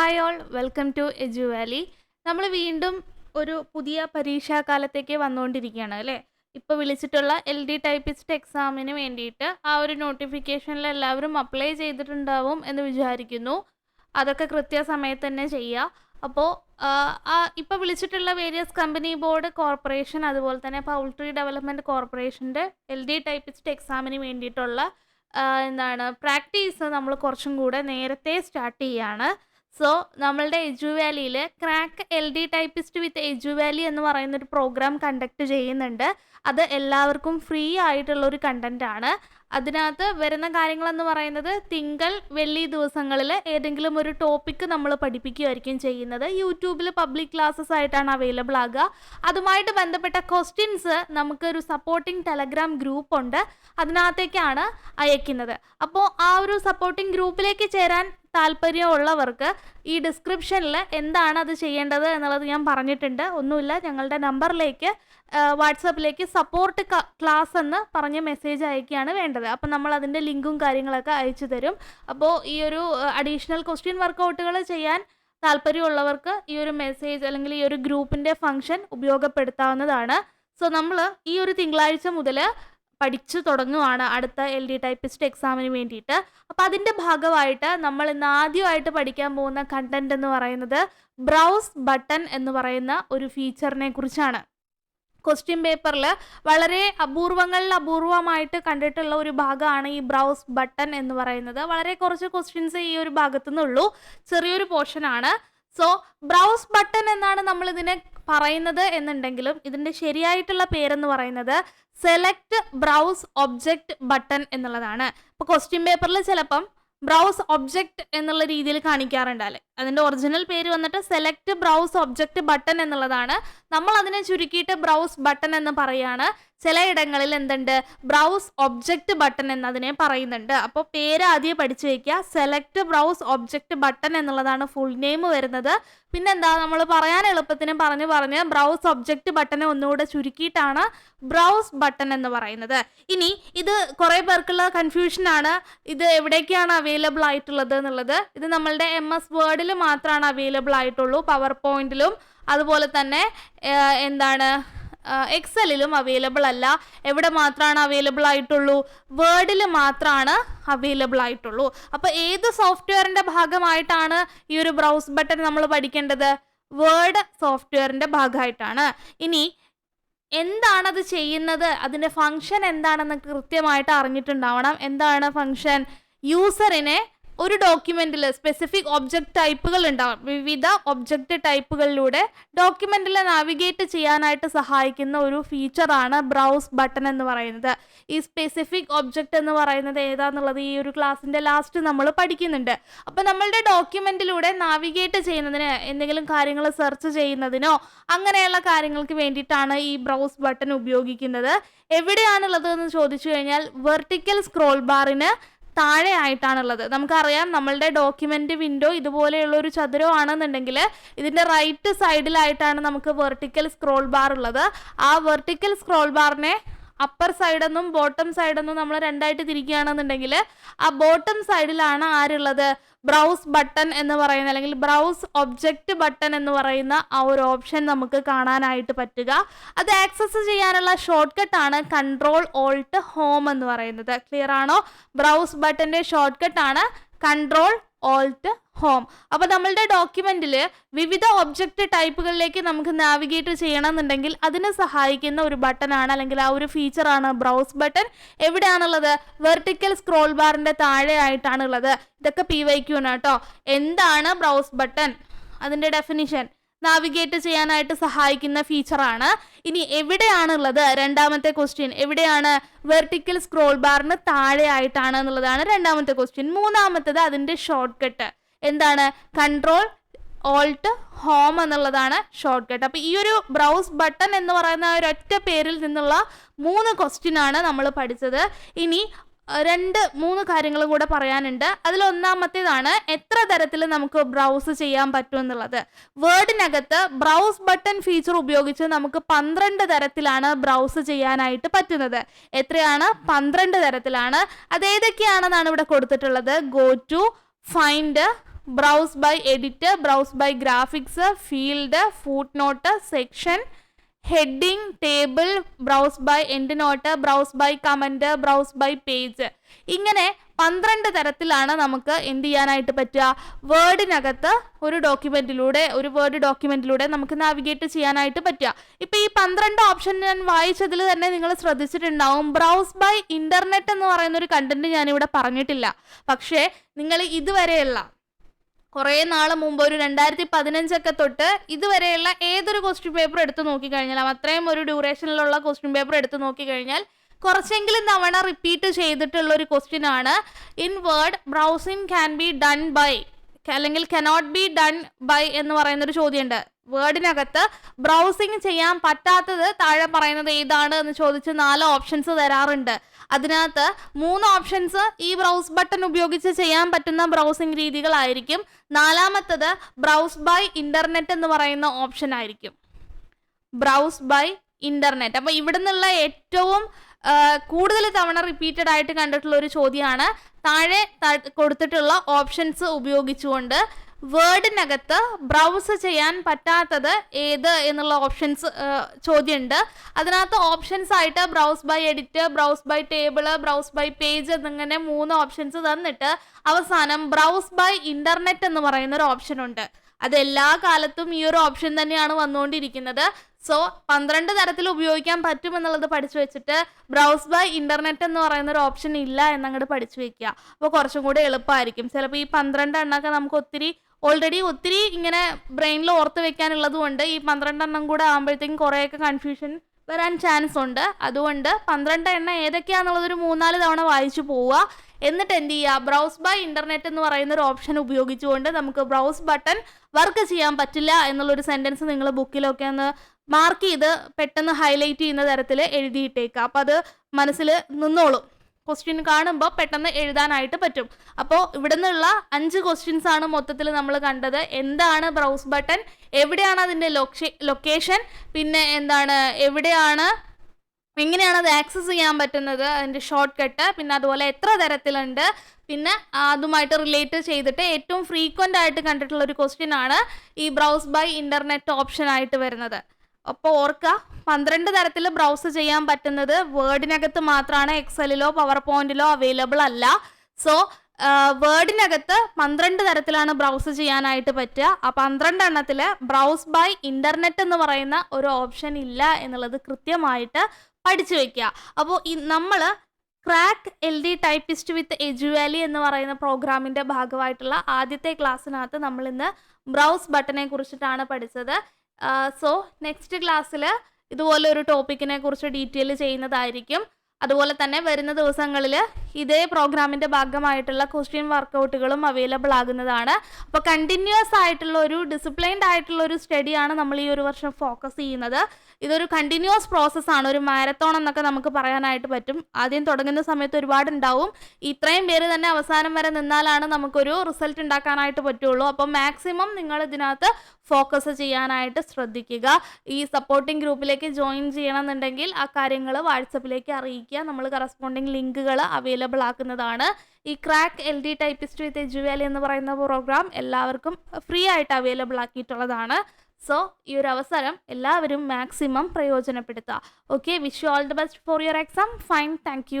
Hi all welcome to Edu Valley നമ്മൾ വീണ്ടും ഒരു പുതിയ പരീക്ഷാകാലത്തേക്ക് വന്നുകൊണ്ടിരിക്കുകയാണ് അല്ലേ? ഇപ്പോൾ വിളിച്ചിട്ടുള്ള എൽ ഡി ടൈപ്പിസ്റ്റ് എക്സാമിന് വേണ്ടിയിട്ട് ആ ഒരു നോട്ടിഫിക്കേഷനിൽ എല്ലാവരും അപ്ലൈ ചെയ്തിട്ടുണ്ടാവും എന്ന് വിചാരിക്കുന്നു. അതൊക്കെ കൃത്യസമയത്ത് തന്നെ ചെയ്യുക അപ്പോൾ ഇപ്പോൾ വിളിച്ചിട്ടുള്ള വേരിയസ് കമ്പനി ബോർഡ് കോർപ്പറേഷൻ അതുപോലെ തന്നെ പൗൾട്രി ഡെവലപ്മെന്റ് കോർപ്പറേഷന്റെ എൽ ഡി ടൈപ്പിസ്റ്റ് എക്സാമിന് വേണ്ടിയിട്ടുള്ള എന്താണ് പ്രാക്ടീസ് നമ്മൾ കുറച്ചും കൂടെ നേരത്തെ സ്റ്റാർട്ട് ചെയ്യാണ്. സോ നമ്മളുടെ എജു വാലിയിൽ crack L D typist with Edu Valley എന്ന് പറയുന്ന ഒരു പ്രോഗ്രാം കണ്ടക്ട് ചെയ്യുന്നുണ്ട്. അത് എല്ലാവർക്കും ഫ്രീ ആയിട്ടുള്ള ഒരു കണ്ടന്റ് ആണ്. അതിനകത്ത് വരുന്ന കാര്യങ്ങളെന്ന് പറയുന്നത് തിങ്കൾ വെള്ളി ദിവസങ്ങളിൽ ഏതെങ്കിലും ഒരു ടോപ്പിക്ക് നമ്മൾ പഠിപ്പിക്കുകയായിരിക്കും ചെയ്യുന്നത്. യൂട്യൂബിൽ പബ്ലിക് ക്ലാസ്സസ് ആയിട്ടാണ് അവൈലബിൾ ആകുക. അതുമായിട്ട് ബന്ധപ്പെട്ട ക്വസ്റ്റ്യൻസ് നമുക്കൊരു സപ്പോർട്ടിംഗ് ടെലഗ്രാം ഗ്രൂപ്പ് ഉണ്ട്. അതിനകത്തേക്കാണ് അയക്കുന്നത്. അപ്പോൾ ആ ഒരു സപ്പോർട്ടിംഗ് ഗ്രൂപ്പിലേക്ക് ചേരാൻ താല്പര്യമുള്ളവർക്ക് ഈ ഡിസ്ക്രിപ്ഷനിൽ എന്താണ് അത് ചെയ്യേണ്ടത് എന്നുള്ളത് ഞാൻ പറഞ്ഞിട്ടുണ്ട്. ഒന്നുമില്ല ഞങ്ങളുടെ നമ്പറിലേക്ക് വാട്സപ്പിലേക്ക് സപ്പോർട്ട് ക്ലാസ് എന്ന് പറഞ്ഞ് മെസ്സേജ് അയക്കുകയാണ് വേണ്ടത്. അപ്പോൾ നമ്മൾ അതിന്റെ ലിങ്കും കാര്യങ്ങളൊക്കെ അയച്ചു തരും. അപ്പോൾ ഈ ഒരു അഡീഷണൽ ക്വസ്റ്റ്യൻ വർക്കൗട്ടുകൾ ചെയ്യാൻ താല്പര്യമുള്ളവർക്ക് ഈ ഒരു മെസ്സേജ് അല്ലെങ്കിൽ ഈ ഒരു ഗ്രൂപ്പിന്റെ ഫംഗ്ഷൻ ഉപയോഗപ്പെടുത്താവുന്നതാണ്. സോ നമ്മൾ ഈ ഒരു തിങ്കളാഴ്ച മുതൽ പഠിച്ചു തുടങ്ങുവാണ് അടുത്ത എൽ ഡി ടൈപ്പിസ്റ്റ് എക്സാമിന് വേണ്ടിയിട്ട്. അപ്പോൾ അതിന്റെ ഭാഗമായിട്ട് നമ്മൾ ഇന്ന് ആദ്യമായിട്ട് പഠിക്കാൻ പോകുന്ന കണ്ടന്റ് എന്ന് പറയുന്നത് ബ്രൗസ് ബട്ടൺ എന്ന് പറയുന്ന ഒരു ഫീച്ചറിനെ കുറിച്ചാണ്. ക്വസ്റ്റ്യൻ പേപ്പറിൽ വളരെ അപൂർവങ്ങളിൽ അപൂർവമായിട്ട് കണ്ടിട്ടുള്ള ഒരു ഭാഗമാണ് ഈ ബ്രൗസ് ബട്ടൺ എന്ന് പറയുന്നത്. വളരെ കുറച്ച് ക്വസ്റ്റ്യൻസ് ഈ ഒരു ഭാഗത്തു നിന്നുള്ളൂ ചെറിയൊരു പോർഷനാണ് സോ ബ്രൗസ് ബട്ടൺ എന്നാണ് നമ്മൾ ഇതിനെ പറയുന്നത് എന്നുണ്ടെങ്കിലും ഇതിന്റെ ശരിയായിട്ടുള്ള പേരെന്ന് പറയുന്നത് സെലക്ട് ബ്രൗസ് ഒബ്ജക്റ്റ് ബട്ടൺ എന്നുള്ളതാണ്. ഇപ്പോൾ ക്വസ്റ്റ്യൻ പേപ്പറിൽ ചിലപ്പം ബ്രൗസ് ഒബ്ജക്റ്റ് എന്നുള്ള രീതിയിൽ കാണിക്കാറുണ്ട് അല്ലെ? അതിന്റെ ഒറിജിനൽ പേര് വന്നിട്ട് സെലക്ട് ബ്രൗസ് ഒബ്ജക്റ്റ് ബട്ടൺ എന്നുള്ളതാണ്. നമ്മൾ അതിനെ ചുരുക്കിയിട്ട് ബ്രൗസ് ബട്ടൺ എന്ന് പറയാണ്. ചിലയിടങ്ങളിൽ എന്തുണ്ട്? ബ്രൗസ് ഒബ്ജക്റ്റ് ബട്ടൺ എന്നതിനെ പറയുന്നുണ്ട്. അപ്പോൾ പേര് ആദ്യം പഠിച്ചു വയ്ക്കുക സെലക്ട് ബ്രൗസ് ഒബ്ജക്റ്റ് ബട്ടൺ എന്നുള്ളതാണ് ഫുൾ നെയിം വരുന്നത്. പിന്നെന്താ? നമ്മൾ പറയാൻ എളുപ്പത്തിന് പറഞ്ഞു പറഞ്ഞ് ബ്രൗസ് ഒബ്ജക്റ്റ് ബട്ടനെ ഒന്നുകൂടെ ചുരുക്കിയിട്ടാണ് ബ്രൗസ് ബട്ടൺ എന്ന് പറയുന്നത്. ഇനി ഇത് കുറേ പേർക്കുള്ള കൺഫ്യൂഷനാണ് ഇത് എവിടേക്കാണ് അവൈലബിൾ ആയിട്ടുള്ളത് എന്നുള്ളത്. ഇത് നമ്മളുടെ എം എസ് വേർഡിൽ മാത്രമാണ് അവൈലബിൾ ആയിട്ടുള്ളൂ പവർ പോയിന്റിലും അതുപോലെ തന്നെ എന്താണ്? എക്സലിലും അവൈലബിൾ അല്ല. എവിടെ മാത്രമാണ് അവൈലബിൾ ആയിട്ടുള്ളൂ? വേർഡിൽ മാത്രമാണ് അവൈലബിൾ ആയിട്ടുള്ളൂ. അപ്പോൾ ഏത് സോഫ്റ്റ്വെയറിന്റെ ഭാഗമായിട്ടാണ് ഈ ഒരു ബ്രൗസ് ബട്ടൺ നമ്മൾ പഠിക്കേണ്ടത്? വേർഡ് സോഫ്റ്റ്വെയറിന്റെ ഭാഗമായിട്ടാണ്. ഇനി എന്താണത് ചെയ്യുന്നത്? അതിന്റെ ഫങ്ഷൻ എന്താണെന്ന് കൃത്യമായിട്ട് അറിഞ്ഞിട്ടുണ്ടാവണം. എന്താണ് ഫങ്ഷൻ യൂസറിനെ ഒരു ഡോക്യുമെന്റിൽ സ്പെസിഫിക് ഒബ്ജക്ട് ടൈപ്പുകൾ ഉണ്ടാവും. വിവിധ ഒബ്ജക്റ്റ് ടൈപ്പുകളിലൂടെ ഡോക്യുമെന്റിൽ നാവിഗേറ്റ് ചെയ്യാനായിട്ട് സഹായിക്കുന്ന ഒരു ഫീച്ചറാണ് ബ്രൗസ് ബട്ടൺ എന്ന് പറയുന്നത്. ഈ സ്പെസിഫിക് ഒബ്ജക്റ്റ് എന്ന് പറയുന്നത് ഏതാന്നുള്ളത് ഈ ഒരു ക്ലാസ്സിന്റെ ലാസ്റ്റ് നമ്മൾ പഠിക്കുന്നുണ്ട്. അപ്പോൾ നമ്മളുടെ ഡോക്യുമെന്റിലൂടെ നാവിഗേറ്റ് ചെയ്യുന്നതിന് എന്തെങ്കിലും കാര്യങ്ങൾ സെർച്ച് ചെയ്യുന്നതിനോ അങ്ങനെയുള്ള കാര്യങ്ങൾക്ക് വേണ്ടിയിട്ടാണ് ഈ ബ്രൗസ് ബട്ടൺ ഉപയോഗിക്കുന്നത്. എവിടെയാണുള്ളത് എന്ന് ചോദിച്ചു കഴിഞ്ഞാൽ വെർട്ടിക്കൽ സ്ക്രോൾ ബാറിന് താഴെ ആയിട്ടാണുള്ളത് നമുക്കറിയാം നമ്മളുടെ ഡോക്യുമെന്റ് വിൻഡോ ഇതുപോലെയുള്ള ഒരു ചതുരം ആണെന്നുണ്ടെങ്കിൽ ഇതിന്റെ റൈറ്റ് സൈഡിലായിട്ടാണ് നമുക്ക് വെർട്ടിക്കൽ സ്ക്രോൾ ബാർ ഉള്ളത് ആ വെർട്ടിക്കൽ സ്ക്രോൾ ബാറിനെ അപ്പർ സൈഡെന്നും ബോട്ടം സൈഡെന്നും നമ്മൾ രണ്ടായിട്ട് തിരിക്കുകയാണെന്നുണ്ടെങ്കിൽ ആ ബോട്ടം സൈഡിലാണ് ആരുള്ളത്? ബ്രൗസ് ബട്ടൺ എന്ന് പറയുന്ന അല്ലെങ്കിൽ ബ്രൗസ് ഒബ്ജക്റ്റ് ബട്ടൺ എന്ന് പറയുന്ന ആ ഒരു ഓപ്ഷൻ നമുക്ക് കാണാനായിട്ട് പറ്റുക. അത് ആക്സസ് ചെയ്യാനുള്ള ഷോർട്ട് കട്ടാണ് കൺട്രോൾ ഓൾട്ട് ഹോം എന്ന് പറയുന്നത്. ക്ലിയർ ആണോ? ബ്രൗസ് ബട്ടന്റെ ഷോർട്ട് കട്ടാണ് കൺട്രോൾ ഓൾട്ട് ഹോം അപ്പോൾ നമ്മളുടെ ഡോക്യുമെന്റിൽ വിവിധ ഒബ്ജക്റ്റ് ടൈപ്പുകളിലേക്ക് നമുക്ക് നാവിഗേറ്റ് ചെയ്യണമെന്നുണ്ടെങ്കിൽ അതിനെ സഹായിക്കുന്ന ഒരു ബട്ടണാണ് അല്ലെങ്കിൽ ആ ഒരു ഫീച്ചർ ആണ് ബ്രൗസ് ബട്ടൺ എവിടെയാണുള്ളത്? വെർട്ടിക്കൽ സ്ക്രോൾ ബാറിന്റെ താഴെ ആയിട്ടാണുള്ളത് ഇതൊക്കെ പി വൈ ക്യൂ കേട്ടോ. എന്താണ് ബ്രൗസ് ബട്ടൺ അതിന്റെ ഡെഫിനിഷൻ നാവിഗേറ്റ് ചെയ്യാനായിട്ട് സഹായിക്കുന്ന ഫീച്ചറാണ് ഇനി എവിടെയാണുള്ളത്? രണ്ടാമത്തെ ക്വസ്റ്റ്യൻ എവിടെയാണ് വെർട്ടിക്കൽ സ്ക്രോൾ ബാറിന് താഴെ ആയിട്ടാണ് എന്നുള്ളതാണ് രണ്ടാമത്തെ ക്വസ്റ്റ്യൻ മൂന്നാമത്തത് അതിന്റെ ഷോർട്ട് കട്ട് എന്താണ്? കൺട്രോൾ ഓൾട്ട് ഹോം എന്നുള്ളതാണ് ഷോർട്ട് കട്ട് അപ്പോൾ ഈ ഒരു ബ്രൗസ് ബട്ടൺ എന്ന് പറയുന്ന ഒരൊറ്റ പേരിൽ നിന്നുള്ള മൂന്ന് ക്വസ്റ്റ്യൻ ആണ് നമ്മൾ പഠിച്ചത്. ഇനി രണ്ട് മൂന്ന് കാര്യങ്ങളും കൂടെ പറയാനുണ്ട്. അതിൽ ഒന്നാമത്തേതാണ് എത്ര തരത്തിൽ നമുക്ക് ബ്രൗസ് ചെയ്യാൻ പറ്റും എന്നുള്ളത്. വേർഡിനകത്ത് ബ്രൗസ് ബട്ടൺ ഫീച്ചർ ഉപയോഗിച്ച് നമുക്ക് പന്ത്രണ്ട് തരത്തിലാണ് ബ്രൗസ് ചെയ്യാനായിട്ട് പറ്റുന്നത്. എത്രയാണ്? പന്ത്രണ്ട് തരത്തിലാണ്. അത് ഏതൊക്കെയാണെന്നാണ് ഇവിടെ കൊടുത്തിട്ടുള്ളത്? Go to find browse by edit browse by graphics field footnote section heading table browse by endnote browse by comment browse by page. ഇങ്ങനെ പന്ത്രണ്ട് തരത്തിലാണ് നമുക്ക് എന്ത് ചെയ്യാനായിട്ട് പറ്റുക? വേർഡിനകത്ത് ഒരു ഡോക്യുമെന്റിലൂടെ ഒരു വേർഡ് ഡോക്യുമെന്റിലൂടെ നമുക്ക് നാവിഗേറ്റ് ചെയ്യാനായിട്ട് പറ്റുക. ഇപ്പോൾ ഈ പന്ത്രണ്ട് ഓപ്ഷൻ ഞാൻ വായിച്ചതിൽ തന്നെ നിങ്ങൾ ശ്രദ്ധിച്ചിട്ടുണ്ടാവും. ബ്രൗസ് ബൈ ഇന്റർനെറ്റ് എന്ന് പറയുന്ന ഒരു കണ്ടന്റ് ഞാനിവിടെ പറഞ്ഞിട്ടില്ല. പക്ഷേ നിങ്ങൾ ഇതുവരെയുള്ള കുറേ നാൾ മുമ്പ് ഒരു രണ്ടായിരത്തി പതിനഞ്ചൊക്കെ തൊട്ട് ഇതുവരെയുള്ള ഏതൊരു ക്വസ്റ്റ്യൻ പേപ്പർ എടുത്ത് നോക്കിക്കഴിഞ്ഞാൽ അത്രയും ഒരു ഡ്യൂറേഷനിലുള്ള ക്വസ്റ്റ്യൻ പേപ്പർ എടുത്ത് നോക്കിക്കഴിഞ്ഞാൽ കുറച്ചെങ്കിലും തവണ റിപ്പീറ്റ് ചെയ്തിട്ടുള്ള ഒരു ക്വസ്റ്റ്യൻ ആണ് in Word browsing can be done by അല്ലെങ്കിൽ കനോട്ട് ബി ഡൺ ബൈ എന്ന് പറയുന്ന ഒരു ചോദ്യമുണ്ട്. വേർഡിനകത്ത് ബ്രൗസിങ് ചെയ്യാൻ പറ്റാത്തത് താഴെ പറയുന്നത് ഏതാണ് എന്ന് ചോദിച്ച് നാല് ഓപ്ഷൻസ് തരാറുണ്ട്. അതിനകത്ത് മൂന്ന് ഓപ്ഷൻസ് ഈ ബ്രൗസ് ബട്ടൺ ഉപയോഗിച്ച് ചെയ്യാൻ പറ്റുന്ന ബ്രൗസിംഗ് രീതികളായിരിക്കും. നാലാമത്തത് ബ്രൗസ് ബൈ ഇന്റർനെറ്റ് എന്ന് പറയുന്ന ഓപ്ഷൻ ആയിരിക്കും. ബ്രൗസ് ബൈ ഇന്റർനെറ്റ് അപ്പോൾ ഇവിടെ നിന്നുള്ള ഏറ്റവും കൂടുതൽ തവണ റിപ്പീറ്റഡ് ആയിട്ട് കണ്ടിട്ടുള്ള ഒരു ചോദ്യമാണ്. താഴെ കൊടുത്തിട്ടുള്ള ഓപ്ഷൻസ് ഉപയോഗിച്ചുകൊണ്ട് വേർഡിനകത്ത് ബ്രൗസ് ചെയ്യാൻ പറ്റാത്തത് ഏത് എന്നുള്ള ഓപ്ഷൻസ് ചോദ്യമുണ്ട്. അതിനകത്ത് ഓപ്ഷൻസ് ആയിട്ട് browse by edit browse by table browse by page എന്നിങ്ങനെ മൂന്ന് ഓപ്ഷൻസ് തന്നിട്ട് അവസാനം ബ്രൗസ് ബൈ ഇന്റർനെറ്റ് എന്ന് പറയുന്ന ഒരു ഓപ്ഷൻ ഉണ്ട് അത് എല്ലാ കാലത്തും ഈ ഒരു ഓപ്ഷൻ തന്നെയാണ് വന്നുകൊണ്ടിരിക്കുന്നത്. സോ പന്ത്രണ്ട് തരത്തിൽ ഉപയോഗിക്കാൻ പറ്റും എന്നുള്ളത് പഠിച്ചു വെച്ചിട്ട് ബ്രൗസ് ബൈ ഇന്റർനെറ്റ് എന്ന് പറയുന്ന ഒരു ഓപ്ഷൻ ഇല്ല എന്നങ്ങോട്ട് പഠിച്ചു വെക്കുക. അപ്പോൾ കുറച്ചും കൂടി എളുപ്പമായിരിക്കും. ചിലപ്പോൾ ഈ പന്ത്രണ്ട് എണ്ണമൊക്കെ നമുക്ക് ഒത്തിരി ഓൾറെഡി ഒത്തിരി ഇങ്ങനെ ബ്രെയിനിൽ ഓർത്ത് വെക്കാനുള്ളത് കൊണ്ട് ഈ പന്ത്രണ്ട് എണ്ണം കൂടെ ആകുമ്പോഴത്തേക്കും കുറേയൊക്കെ കൺഫ്യൂഷൻ വരാൻ ചാൻസ് ഉണ്ട്. അതുകൊണ്ട് പന്ത്രണ്ട് എണ്ണം ഏതൊക്കെയാണെന്നുള്ളതൊരു മൂന്നാൽ തവണ വായിച്ചു പോവുക. എന്നിട്ട് എന്ത് ചെയ്യുക? ബ്രൗസ് ബൈ ഇന്റർനെറ്റ് എന്ന് പറയുന്ന ഒരു ഓപ്ഷൻ ഉപയോഗിച്ചുകൊണ്ട് നമുക്ക് ബ്രൗസ് ബട്ടൺ വർക്ക് ചെയ്യാൻ പറ്റില്ല എന്നുള്ളൊരു സെന്റൻസ് നിങ്ങൾ ബുക്കിലൊക്കെ ഒന്ന് മാർക്ക് ചെയ്ത് പെട്ടെന്ന് ഹൈലൈറ്റ് ചെയ്യുന്ന തരത്തിൽ എഴുതിയിട്ടേക്കുക അപ്പോൾ അത് മനസ്സിൽ നിന്നോളും. ക്വസ്റ്റ്യൻ കാണുമ്പോൾ പെട്ടെന്ന് എഴുതാനായിട്ട് പറ്റും. അപ്പോൾ ഇവിടെ നിന്നുള്ള അഞ്ച് ക്വസ്റ്റ്യൻസ് ആണ് മൊത്തത്തിൽ നമ്മൾ കണ്ടത്. എന്താണ് ബ്രൗസ് ബട്ടൺ എവിടെയാണ് അതിന്റെ ലൊക്കേഷൻ പിന്നെ എന്താണ് എവിടെയാണ് എങ്ങനെയാണ് അത് ആക്സസ് ചെയ്യാൻ പറ്റുന്നത്? അതിന്റെ ഷോർട്ട് കട്ട് പിന്നെ അതുപോലെ എത്ര തരത്തിലുണ്ട്? പിന്നെ അതുമായിട്ട് റിലേറ്റ് ചെയ്തിട്ട് ഏറ്റവും ഫ്രീക്വന്റ് ആയിട്ട് കണ്ടിട്ടുള്ള ഒരു ക്വസ്റ്റ്യൻ ആണ് ഈ ബ്രൗസ് ബൈ ഇന്റർനെറ്റ് ഓപ്ഷൻ ആയിട്ട് വരുന്നത്. അപ്പോൾ ഓർക്കുക പന്ത്രണ്ട് തരത്തിൽ ബ്രൗസ് ചെയ്യാൻ പറ്റുന്നത് വേർഡിനകത്ത് മാത്രമാണ് എക്സലിലോ പവർ പോയിന്റിലോ അവൈലബിൾ അല്ല സോ വേർഡിനകത്ത് പന്ത്രണ്ട് തരത്തിലാണ് ബ്രൗസ് ചെയ്യാനായിട്ട് പറ്റുക. ആ പന്ത്രണ്ട് എണ്ണത്തിൽ ബ്രൗസ് ബൈ ഇന്റർനെറ്റ് എന്ന് പറയുന്ന ഒരു ഓപ്ഷൻ ഇല്ല എന്നുള്ളത് കൃത്യമായിട്ട് പഠിച്ചു വെക്കുക. അപ്പോൾ നമ്മൾ crack L D typist with എജുവാലി എന്ന് പറയുന്ന പ്രോഗ്രാമിന്റെ ഭാഗമായിട്ടുള്ള ആദ്യത്തെ ക്ലാസ്സിനകത്ത് നമ്മൾ ഇന്ന് ബ്രൗസ് ബട്ടനെ കുറിച്ചിട്ടാണ് പഠിച്ചത്. സോ നെക്സ്റ്റ് ക്ലാസ്സിൽ ഇതുപോലെ ഒരു ടോപ്പിക്കിനെ കുറിച്ച് ഡീറ്റെയിൽ ചെയ്യുന്നതായിരിക്കും. അതുപോലെ തന്നെ വരുന്ന ദിവസങ്ങളിൽ ഇതേ പ്രോഗ്രാമിന്റെ ഭാഗമായിട്ടുള്ള ക്വസ്റ്റ്യൻ വർക്കൗട്ടുകളും അവൈലബിൾ ആകുന്നതാണ്. അപ്പോൾ കണ്ടിന്യൂസ് ആയിട്ടുള്ള ഒരു ഡിസിപ്ലൈൻഡ് ആയിട്ടുള്ള ഒരു സ്റ്റഡിയാണ് നമ്മൾ ഈ ഒരു വർഷം ഫോക്കസ് ചെയ്യുന്നത്. ഇതൊരു കണ്ടിന്യൂസ് പ്രോസസ്സാണ് ഒരു മാരത്തോൺ എന്നൊക്കെ നമുക്ക് പറയാനായിട്ട് പറ്റും. ആദ്യം തുടങ്ങുന്ന സമയത്ത് ഒരുപാട് ഉണ്ടാവും ഇത്രയും പേര് തന്നെ അവസാനം വരെ നിന്നാലാണ് നമുക്കൊരു റിസൾട്ട് ഉണ്ടാക്കാനായിട്ട് പറ്റുള്ളൂ. അപ്പം മാക്സിമം നിങ്ങൾ ഇതിനകത്ത് ഫോക്കസ് ചെയ്യാനായിട്ട് ശ്രദ്ധിക്കുക. ഈ സപ്പോർട്ടിംഗ് ഗ്രൂപ്പിലേക്ക് ജോയിൻ ചെയ്യണമെന്നുണ്ടെങ്കിൽ ആ കാര്യങ്ങൾ വാട്സപ്പിലേക്ക് അറിയിക്കുക. നമ്മൾ കറസ്പോണ്ടിങ് ലിങ്കുകൾ അവൈലബിൾ ആക്കുന്നതാണ്. ഈ crack L D typist with എജുവേലി എന്ന് പറയുന്ന പ്രോഗ്രാം എല്ലാവർക്കും ഫ്രീ ആയിട്ട് അവൈലബിൾ ആക്കിയിട്ടുള്ളതാണ്. സോ ഈ ഒരു അവസരം എല്ലാവരും മാക്സിമം പ്രയോജനപ്പെടുത്തുക. Okay wish you all the best for your exam fine thank